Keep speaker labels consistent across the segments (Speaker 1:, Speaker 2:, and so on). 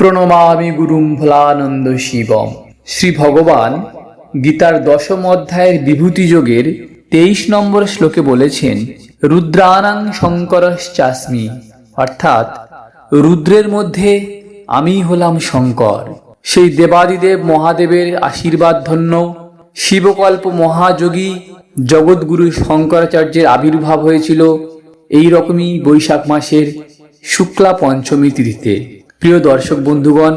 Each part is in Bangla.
Speaker 1: প্রণমামি গুরুম ভোলানন্দ শিবম। শ্রী ভগবান গীতার দশম অধ্যায়ের বিভূতি যোগের তেইশ নম্বর শ্লোকে বলেছেন রুদ্রানাং শঙ্করশ্চাস্মি। অর্থাৎ, রুদ্রের মধ্যে আমি হলাম শঙ্কর। সেই দেবাদিদেব মহাদেবের আশীর্বাদ ধন্য, শিবকল্প মহাযোগী জগৎগুরু শঙ্করাচার্যের আবির্ভাব হয়েছিল এই রকমই বৈশাখ মাসের শুক্লা পঞ্চমী তিথিতে। প্রিয় দর্শক বন্ধুগণ,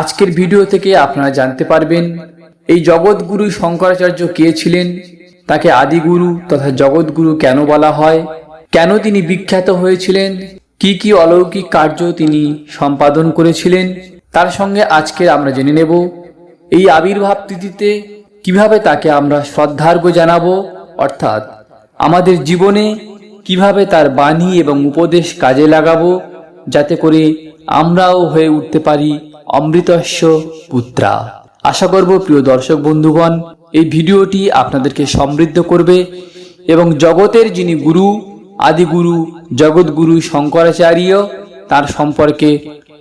Speaker 1: আজকের ভিডিও থেকে আপনারা জানতে পারবেন এই জগৎগুরু শঙ্করাচার্য কে ছিলেন, তাকে আদিগুরু তথা জগৎগুরু কেন বলা হয়, কেন তিনি বিখ্যাত হয়েছিলেন, কি কি অলৌকিক কার্য তিনি সম্পাদন করেছিলেন, তার সঙ্গে আজকে আমরা জেনে নেব। এই আবির্ভাব তিথিতে কীভাবে তাকে আমরা শ্রদ্ধার্ঘ জানাব, অর্থাৎ আমাদের জীবনে কীভাবে তার বাণী এবং উপদেশ কাজে লাগাবো, যাতে করে আমরাও হয়ে উঠতে পারি অমৃতস্য পুত্রা। আশা করব প্রিয় দর্শক বন্ধুগণ, এই ভিডিওটি আপনাদেরকে সমৃদ্ধ করবে এবং জগতের যিনি গুরু, আদিগুরু জগৎগুরু শঙ্করাচার্য, তার সম্পর্কে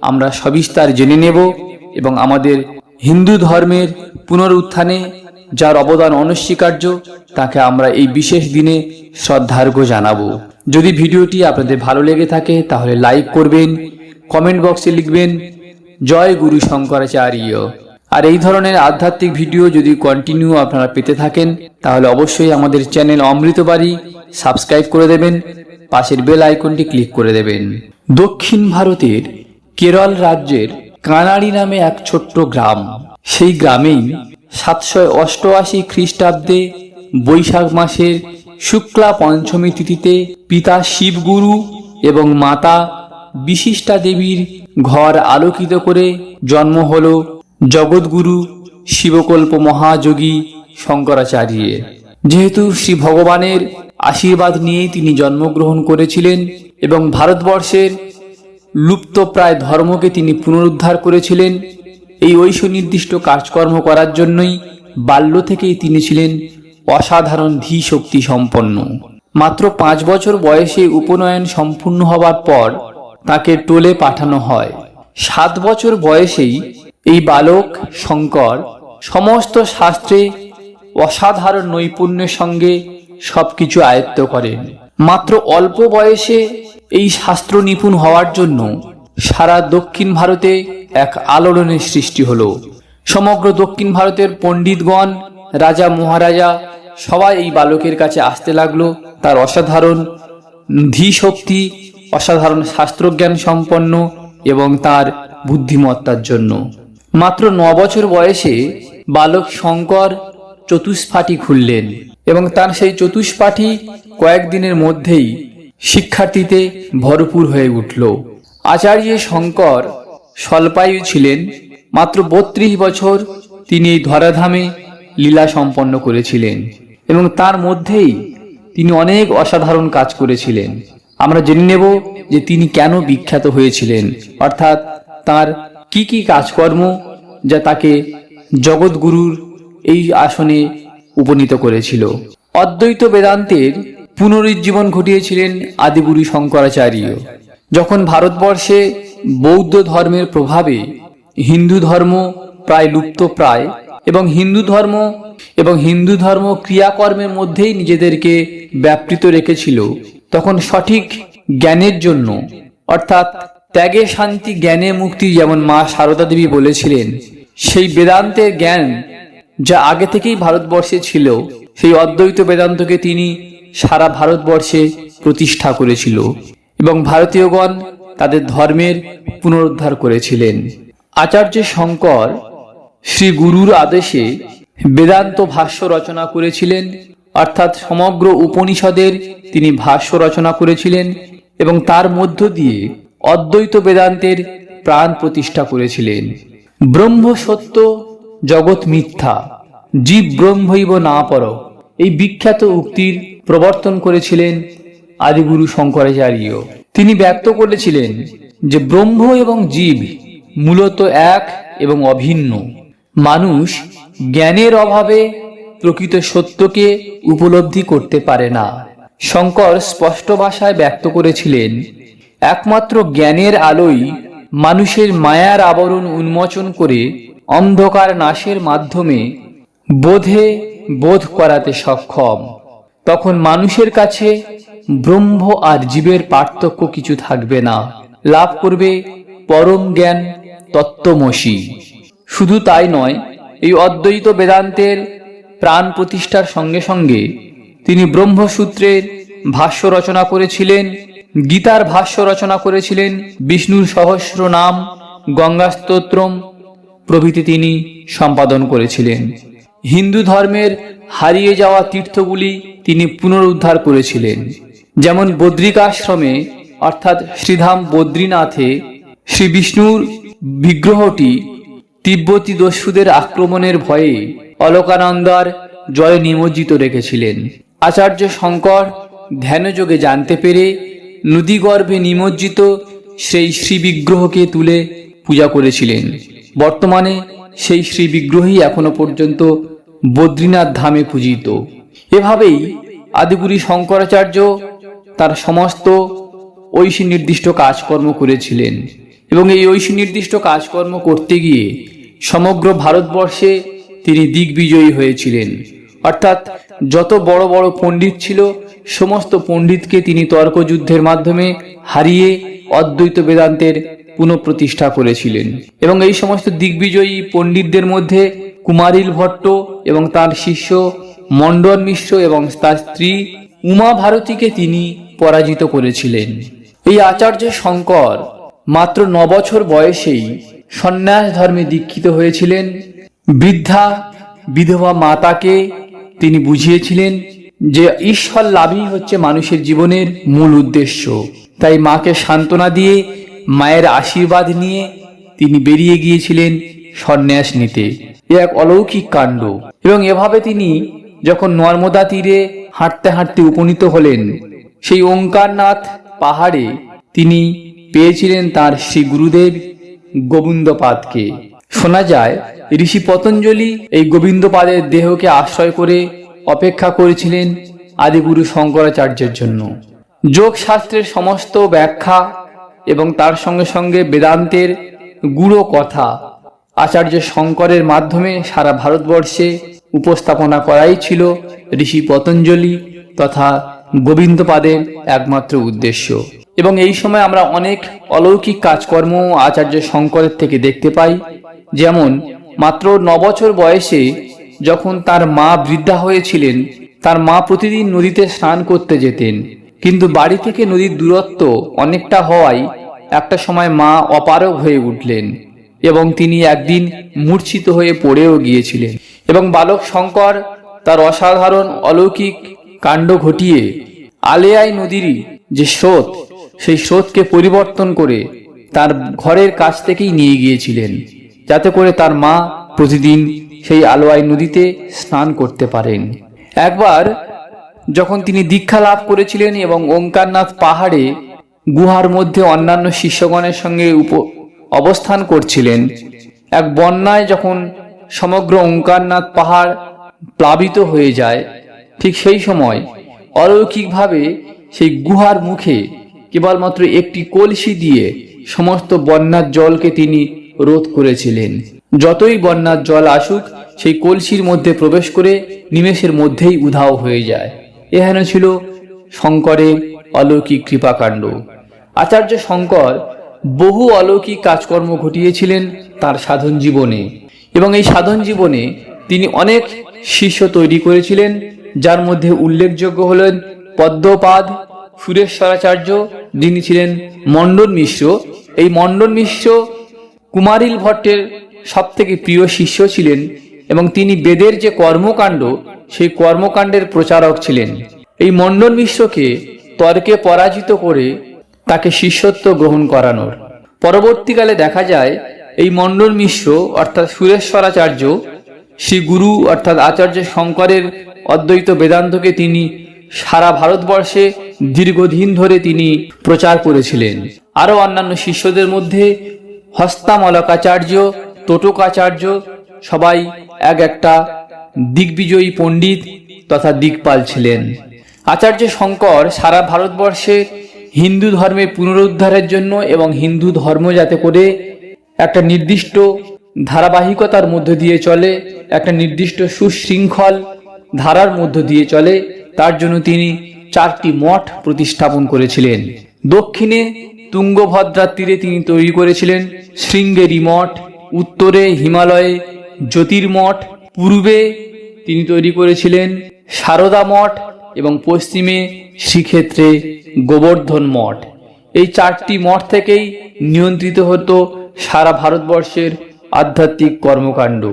Speaker 1: আমরা সবিস্তার জেনে নেব এবং আমাদের হিন্দু ধর্মের পুনরুত্থানে যার অবদান অনস্বীকার্য, তাকে আমরা এই বিশেষ দিনে শ্রদ্ধার্ঘ্য জানাব। যদি ভিডিওটি আপনাদের ভালো লেগে থাকে, তাহলে লাইক করবেন কমেন্ট বক্সে লিখবেন, জয় গুরু শঙ্করাচার্য। আর এই ধরনের আধ্যাত্মিক ভিডিও যদি কন্টিনিউ আপনারা পেতে থাকেন, তাহলে অবশ্যই আমাদের চ্যানেল অমৃতবাড়ি সাবস্ক্রাইব করে দেবেন, পাশের বেল আইকনটি ক্লিক করে দেবেন। দক্ষিণ ভারতের কেরল রাজ্যের কানাড়ি নামে এক ছোট্ট গ্রাম। সেই গ্রামেই সাতশো অষ্টআশি খ্রিস্টাব্দে বৈশাখ মাসের শুক্লা পঞ্চমী তিথিতে পিতা শিবগুরু এবং মাতা বিশিষ্টা দেবীর ঘর আলোকিত করে জন্ম হল জগৎগুরু শিবকল্প মহাযোগী শঙ্করাচার্যের। যেহেতু শ্রী ভগবানের আশীর্বাদ নিয়েই তিনি জন্মগ্রহণ করেছিলেন এবং ভারতবর্ষের লুপ্তপ্রায় ধর্মকে তিনি পুনরুদ্ধার করেছিলেন, এই ঐশ নির্দিষ্ট কাজকর্ম করার জন্যই বাল্য থেকেই তিনি ছিলেন অসাধারণ ধী শক্তি সম্পন্ন। মাত্র পাঁচ বছর বয়সে উপনয়ন সম্পূর্ণ হবার পর তাকে টোলে পাঠানো হয়। সাত বছর বয়সেই এই বালক, শঙ্কর, সমস্ত শাস্ত্রে অসাধারণ নৈপুণ্যের সঙ্গে সবকিছু আয়ত্ত করেন। মাত্র অল্প বয়সে এই শাস্ত্র নিপুণ হওয়ার জন্য সারা দক্ষিণ ভারতে এক আলোড়নের সৃষ্টি হল। সমগ্র দক্ষিণ ভারতের পণ্ডিতগণ, রাজা মহারাজা সবাই এই বালকের কাছে আসতে লাগল। তার অসাধারণ ধী শক্তি অসাধারণ শাস্ত্রজ্ঞান সম্পন্ন এবং তার বুদ্ধিমত্তার জন্য। মাত্র ন বছর বয়সে বালক শঙ্কর চতুষ্পাঠী খুললেন এবং তার সেই চতুষ্পাঠী কয়েকদিনের মধ্যেই শিক্ষার্থীতে ভরপুর হয়ে উঠল। আচার্য শঙ্কর স্বল্পায়ু ছিলেন, মাত্র বত্রিশ বছর তিনি এই ধরাধামে লীলা সম্পন্ন করেছিলেন এবং তার মধ্যেই তিনি অনেক অসাধারণ কাজ করেছিলেন। আমরা জেনে নেব যে তিনি কেন বিখ্যাত হয়েছিলেন। অর্থাৎ তার কি কি কাজকর্ম যা তাকে জগৎগুরুর এই আসনে উপনীত করেছিল। অদ্বৈত বেদান্তের পুনরুজ্জীবন ঘটিয়েছিলেন আদিগুরু শঙ্করাচার্য। যখন ভারতবর্ষে বৌদ্ধ ধর্মের প্রভাবে হিন্দু ধর্ম প্রায় লুপ্ত প্রায় এবং হিন্দু ধর্ম এবং হিন্দু ধর্ম ক্রিয়াকর্মের মধ্যেই নিজেদেরকে ব্যাপৃত রেখেছিল তখন সঠিক জ্ঞানের জন্য, অর্থাৎ ত্যাগে শান্তি জ্ঞানে মুক্তি যেমন মা সারদা দেবী বলেছিলেন, সেই বেদান্তের জ্ঞান যা আগে থেকেই ভারতবর্ষে ছিল, সেই অদ্বৈত বেদান্তকে তিনি সারা ভারতবর্ষে প্রতিষ্ঠা করেছিল এবং ভারতীয়গণ তাদের ধর্মের পুনরুদ্ধার করেছিলেন। আচার্য শঙ্কর শ্রী গুরুর আদেশে বেদান্ত ভাষ্য রচনা করেছিলেন, অর্থাৎ সমগ্র উপনিষদের তিনি ভাষ্য রচনা করেছিলেন এবং তার মধ্য দিয়ে অদ্বৈত বেদান্তের প্রাণ প্রতিষ্ঠা করেছিলেন। ব্রহ্ম সত্য, জগৎ মিথ্যা, জীব ব্রহ্মৈব না পর এই বিখ্যাত উক্তির প্রবর্তন করেছিলেন আদিগুরু শঙ্করাচার্য। তিনি ব্যক্ত করেছিলেন যে ব্রহ্ম এবং জীব মূলত এক এবং অভিন্ন। মানুষ জ্ঞানের অভাবে প্রকৃত সত্যকে উপলব্ধি করতে পারে না। শঙ্কর স্পষ্ট ভাষায় ব্যক্ত করেছিলেন, একমাত্র জ্ঞানের আলোই মানুষের মায়ার আবরণ উন্মোচন করে অন্ধকার নাশের মাধ্যমে বোধে বোধ করাতে সক্ষম। তখন মানুষের কাছে ব্রহ্ম আর জীবের পার্থক্য কিছু থাকবে না। লাভ করবে পরম জ্ঞান তত্ত্বমসী। শুধু তাই নয়, এই অদ্বৈত বেদান্তের প্রাণ প্রতিষ্ঠার সঙ্গে সঙ্গে তিনি ব্রহ্মসূত্রের ভাষ্য রচনা করেছিলেন, গীতার ভাষ্য রচনা করেছিলেন, বিষ্ণুর সহস্র নাম, গঙ্গা স্তোত্রম প্রভৃতি তিনি সম্পাদন করেছিলেন। হিন্দু ধর্মের হারিয়ে যাওয়া তীর্থগুলি তিনি পুনরুদ্ধার করেছিলেন। যেমন বদ্রিকাশ্রমে, অর্থাৎ শ্রীধাম বদ্রীনাথে শ্রী বিষ্ণুর বিগ্রহটি তিব্বতী দস্যুদের আক্রমণের ভয়ে অলকানন্দার জলে নিমজ্জিত রেখেছিলেন। আচার্য শঙ্কর ধ্যানযোগে জানতে পেরে নদীগর্ভে নিমজ্জিত সেই শ্রী বিগ্রহকে তুলে পূজা করেছিলেন। বর্তমানে সেই শ্রী বিগ্রহই এখনও পর্যন্ত বদ্রীনাথ ধামে পূজিত। এভাবেই আদিগুরি শঙ্করাচার্য তার সমস্ত ঐশী নির্দিষ্ট কাজকর্ম করেছিলেন এবং এই ঐশী নির্দিষ্ট কাজকর্ম করতে গিয়ে সমগ্র ভারতবর্ষে তিনি দিগ্বিজয়ী হয়েছিলেন। অর্থাৎ যত বড় বড় পণ্ডিত ছিল, সমস্ত পণ্ডিতকে তিনি তর্কযুদ্ধের মাধ্যমে হারিয়ে অদ্বৈত বেদান্তের পুনঃপ্রতিষ্ঠা করেছিলেন। এবং এই সমস্ত দিগ্বিজয়ী পণ্ডিতদের মধ্যে কুমারিল ভট্ট এবং তার শিষ্য মণ্ডন মিশ্র এবং তার স্ত্রী উমা ভারতীকে তিনি পরাজিত করেছিলেন। এই আচার্য শঙ্কর মাত্র ন বছর বয়সেই সন্ন্যাস ধর্মে দীক্ষিত হয়েছিলেন। বৃদ্ধা বিধবা মাতাকে তিনি বুঝিয়েছিলেন যে ঈশ্বর লাভই হচ্ছে মানুষের জীবনের মূল উদ্দেশ্য। তাই মাকে সান্ত্বনা দিয়ে, মায়ের আশীর্বাদ নিয়ে তিনি বেরিয়ে গিয়েছিলেন সন্ন্যাস নিতে। এ এক অলৌকিক কাণ্ড। এবং এভাবে তিনি যখন নর্মদা তীরে হাঁটতে হাঁটতে উপনীত হলেন, সেই ওঙ্কারনাথ পাহাড়ে তিনি পেয়েছিলেন তার শ্রী গুরুদেব গোবিন্দপাদকে। শোনা যায় ঋষি পতঞ্জলি এই গোবিন্দপাদের দেহকে আশ্রয় করে অপেক্ষা করেছিলেন আদিগুরু শঙ্করাচার্যের জন্য। যোগশাস্ত্রের সমস্ত ব্যাখ্যা এবং তার সঙ্গে সঙ্গে বেদান্তের গুড়ো কথা আচার্য শঙ্করের মাধ্যমে সারা ভারতবর্ষে উপস্থাপনা করাই ছিল ঋষি পতঞ্জলি তথা গোবিন্দপাদের একমাত্র উদ্দেশ্য। এবং এই সময় আমরা অনেক অলৌকিক কাজকর্ম আচার্য শঙ্করের থেকে দেখতে পাই, যেমন মাত্র ন বছর বয়সে যখন তার মা বৃদ্ধা হয়েছিলেন, তার মা প্রতিদিন নদীতে স্নান করতে যেতেন। কিন্তু বাড়ি থেকে নদীর দূরত্ব অনেকটা হওয়ায় একটা সময় মা অপারগ হয়ে উঠলেন এবং তিনি একদিন মূর্ছিত হয়ে পড়েও গিয়েছিলেন এবং বালক শঙ্কর তার অসাধারণ অলৌকিক কাণ্ড ঘটিয়ে আলেয়াই নদীরই যে স্রোত, সেই স্রোতকে পরিবর্তন করে তার ঘরের কাছ থেকেই নিয়ে গিয়েছিলেন। যাতে করে তার মা প্রতিদিন সেই আলোয়াই নদীতে স্নান করতে পারেন। একবার যখন তিনি দীক্ষা লাভ করেছিলেন এবং ওঙ্কারনাথ পাহাড়ে গুহার মধ্যে অন্যান্য শিষ্যগণের সঙ্গে উপ অবস্থান করছিলেন, এক বন্যায় যখন সমগ্র ওঙ্কারনাথ পাহাড় প্লাবিত হয়ে যায়, ঠিক সেই সময় অলৌকিকভাবে সেই গুহার মুখে কেবলমাত্র একটি কলসি দিয়ে সমস্ত বন্যার জলকে তিনি রোধ করেছিলেন। যতই বন্যার জল আসুক, সেই কলসির মধ্যে প্রবেশ করে নিমেষের মধ্যেই উধাও হয়ে যায়। এহেন ছিল শঙ্করের অলৌকিক কৃপাকাণ্ড। আচার্য শঙ্কর বহু অলৌকিক কাজকর্ম ঘটিয়েছিলেন তার সাধন জীবনে এবং এই সাধন জীবনে তিনি অনেক শিষ্য তৈরি করেছিলেন, যার মধ্যে উল্লেখযোগ্য হলেন পদ্মপাদ, সুরেশ্বরাচার্য, যিনি ছিলেন মণ্ডন মিশ্র। এই মণ্ডন মিশ্র কুমারিল ভট্টের সব থেকে প্রিয় শিষ্য ছিলেন এবং তিনি বেদের যে কর্মকাণ্ড, সেই কর্মকাণ্ডের প্রচারক ছিলেন। এই মণ্ডন মিশ্রকে তর্কে পরাজিত করে তাকে শিষ্যত্ব গ্রহণ করানোর। পরবর্তীকালে দেখা যায়, এই মণ্ডন মিশ্র অর্থাৎ সুরেশ্বরাচার্য, শ্রী গুরু অর্থাৎ আচার্য শঙ্করের অদ্বৈত বেদান্তকে তিনি সারা ভারতবর্ষে দীর্ঘদিন ধরে তিনি প্রচার করেছিলেন। আরও অন্যান্য শিষ্যদের মধ্যে হস্তামলকাচার্য টোটকাচার্য সবাই এক একটা দিগ্বিজয়ী পণ্ডিত তথা দিকপাল ছিলেন। আচার্য শঙ্কর সারা ভারতবর্ষে হিন্দু ধর্মের পুনরুদ্ধারের জন্য এবং হিন্দু ধর্ম যাতে করে একটা নির্দিষ্ট ধারাবাহিকতার মধ্য দিয়ে চলে, একটা নির্দিষ্ট সুশৃঙ্খল ধারার মধ্য দিয়ে চলে, তার জন্য তিনি চারটি মঠ প্রতিস্থাপন করেছিলেন। দক্ষিণে তুঙ্গভদ্রার তীরে তিনি তৈরি করেছিলেন শৃঙ্গেরি মঠ উত্তরে হিমালয়ে জ্যোতির্মঠ, পূর্বে তিনি তৈরি করেছিলেন সারদা মঠ এবং পশ্চিমে শ্রীক্ষেত্রে গোবর্ধন মঠ। এই চারটি মঠ থেকেই নিয়ন্ত্রিত হতো সারা ভারতবর্ষের আধ্যাত্মিক কর্মকাণ্ড।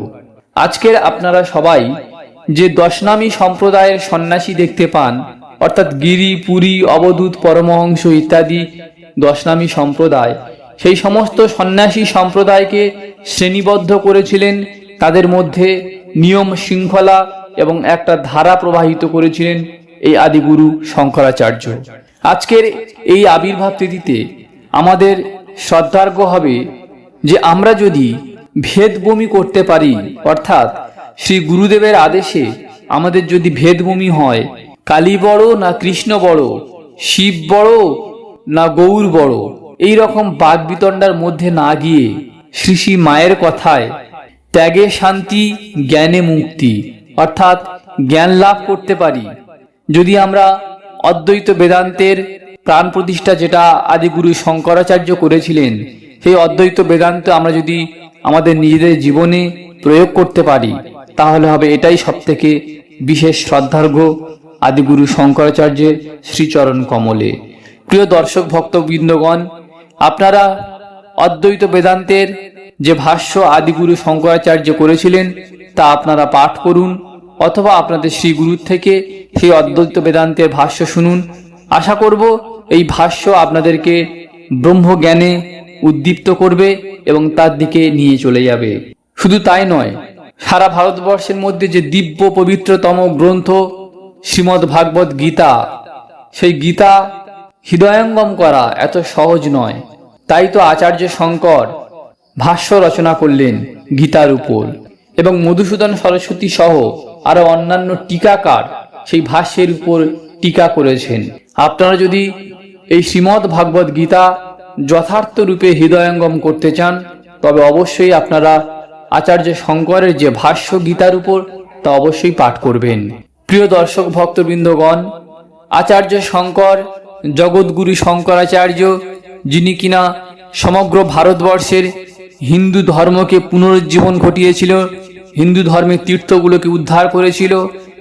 Speaker 1: আজকের আপনারা সবাই যে দশনামী সম্প্রদায়ের সন্ন্যাসী দেখতে পান, অর্থাৎ গিরি, পুরী, অবধূত, পরমহংস ইত্যাদি দশনামী সম্প্রদায়। সেই সমস্ত সন্ন্যাসী সম্প্রদায়কে শ্রেণীবদ্ধ করেছিলেন। তাদের মধ্যে নিয়ম শৃঙ্খলা এবং একটা ধারা প্রবাহিত করেছিলেন এই আদিগুরু শঙ্করাচার্য। আজকের এই আবির্ভাব তিথিতে আমাদের শ্রদ্ধার্ঘ হবে যে আমরা যদি ভেদবমি করতে পারি, অর্থাৎ শ্রী গুরুদেবের আদেশে আমাদের যদি ভেদবমি হয়, কালী বড় না কৃষ্ণ বড়, শিব বড় না গৌর বড়। এই রকম বাদ বিতণ্ডার মধ্যে না গিয়ে শ্রী শ্রী মায়ের কথায় ত্যাগে শান্তি, জ্ঞানে মুক্তি, অর্থাৎ জ্ঞান লাভ করতে পারি। যদি আমরা অদ্বৈত বেদান্তের প্রাণ প্রতিষ্ঠা যেটা আদিগুরু শঙ্করাচার্য করেছিলেন, সেই অদ্বৈত বেদান্ত আমরা যদি আমাদের নিজেদের জীবনে প্রয়োগ করতে পারি, তাহলে হবে এটাই সব থেকে বিশেষ শ্রদ্ধার্ঘ আদিগুরু শঙ্করাচার্যের শ্রীচরণ কমলে। প্রিয় দর্শক, ভক্তবৃন্দগণ, আপনারা অদ্বৈত বেদান্তের যে ভাষ্য আদিগুরু শঙ্করাচার্য করেছিলেন, তা আপনারা পাঠ করুন অথবা আপনাদের শ্রী গুরুর থেকে সেই অদ্বৈত বেদান্তের ভাষ্য শুনুন। আশা করব এই ভাষ্য আপনাদেরকে ব্রহ্মজ্ঞানে উদ্দীপ্ত করবে এবং তার দিকে নিয়ে চলে যাবে। শুধু তাই নয়, সারা ভারতবর্ষের মধ্যে যে দিব্য পবিত্রতম গ্রন্থ শ্রীমদ্ ভাগবত গীতা, সেই গীতা হৃদয়ঙ্গম করা এত সহজ নয়। তাই তো আচার্য শঙ্কর ভাষ্য রচনা করলেন গীতার উপর। এবং মধুসূদন সরস্বতী সহ আরও অন্যান্য টিকাকার সেই ভাষ্যের উপর টিকা করেছেন। আপনারা যদি এই শ্রীমদ্ ভাগবত গীতা যথার্থ রূপে হৃদয়ঙ্গম করতে চান, তবে অবশ্যই আপনারা আচার্য শঙ্করের যে ভাষ্য গীতার উপর, তা অবশ্যই পাঠ করবেন। প্রিয় দর্শক ভক্তবৃন্দগণ, আচার্য শঙ্কর জগৎগুরু শঙ্করাচার্য, যিনি কিনা সমগ্র ভারতবর্ষের হিন্দু ধর্মকে পুনরুজ্জীবন ঘটিয়েছিল, হিন্দু ধর্মের তীর্থগুলোকে উদ্ধার করেছিল,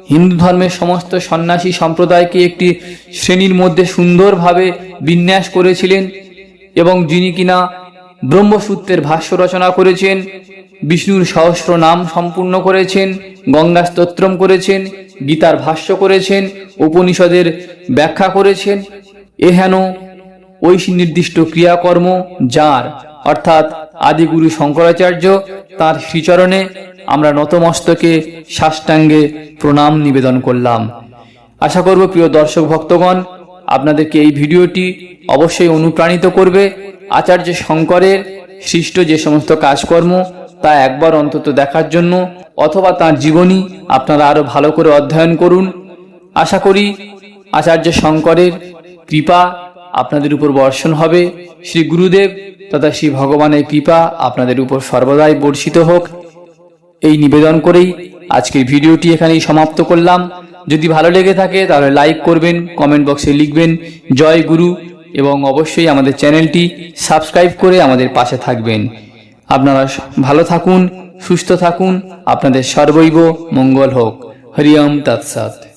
Speaker 1: হিন্দু ধর্মের সমস্ত সন্ন্যাসী সম্প্রদায়কে একটি শ্রেণির মধ্যে সুন্দরভাবে বিন্যাস করেছিলেন এবং যিনি কিনা ব্রহ্মসূত্রের ভাষ্য রচনা করেছেন, বিষ্ণুর সহস্র নাম সম্পূর্ণ করেছেন গঙ্গা স্তোত্রম করেছেন, গীতার ভাষ্য করেছেন, উপনিষদের ব্যাখ্যা করেছেন এহেন ওই নির্দিষ্ট ক্রিয়াকর্ম যার, অর্থাৎ আদিগুরু শঙ্করাচার্য, তার শ্রীচরণে আমরা নতমস্তকে সাষ্টাঙ্গে প্রণাম নিবেদন করলাম। আশা করব প্রিয় দর্শক ভক্তগণ, আপনাদেরকে এই ভিডিওটি অবশ্যই অনুপ্রাণিত করবে। আচার্য শঙ্করের সৃষ্ট যে সমস্ত কাজকর্ম তা একবার অন্তত দেখার জন্য, অথবা তার জীবনী আপনারা আরও ভালো করে অধ্যয়ন করুন। আশা করি আচার্য শঙ্করের কৃপা আপনাদের উপর বর্ষণ হবে। শ্রী গুরুদেব তথা শ্রী ভগবানের কৃপা আপনাদের উপর সর্বদাই বর্ষিত হোক। এই নিবেদন করেই আজকের ভিডিওটি এখানেই সমাপ্ত করলাম। যদি ভালো লেগে থাকে তাহলে লাইক করবেন, কমেন্ট বক্সে লিখবেন, জয় গুরু, এবং অবশ্যই আমাদের চ্যানেলটি সাবস্ক্রাইব করে আমাদের পাশে থাকবেন। আপনারা ভালো থাকুন, সুস্থ থাকুন, আপনাদের সর্বৈব মঙ্গল হোক। হরিয়ম তৎসৎ।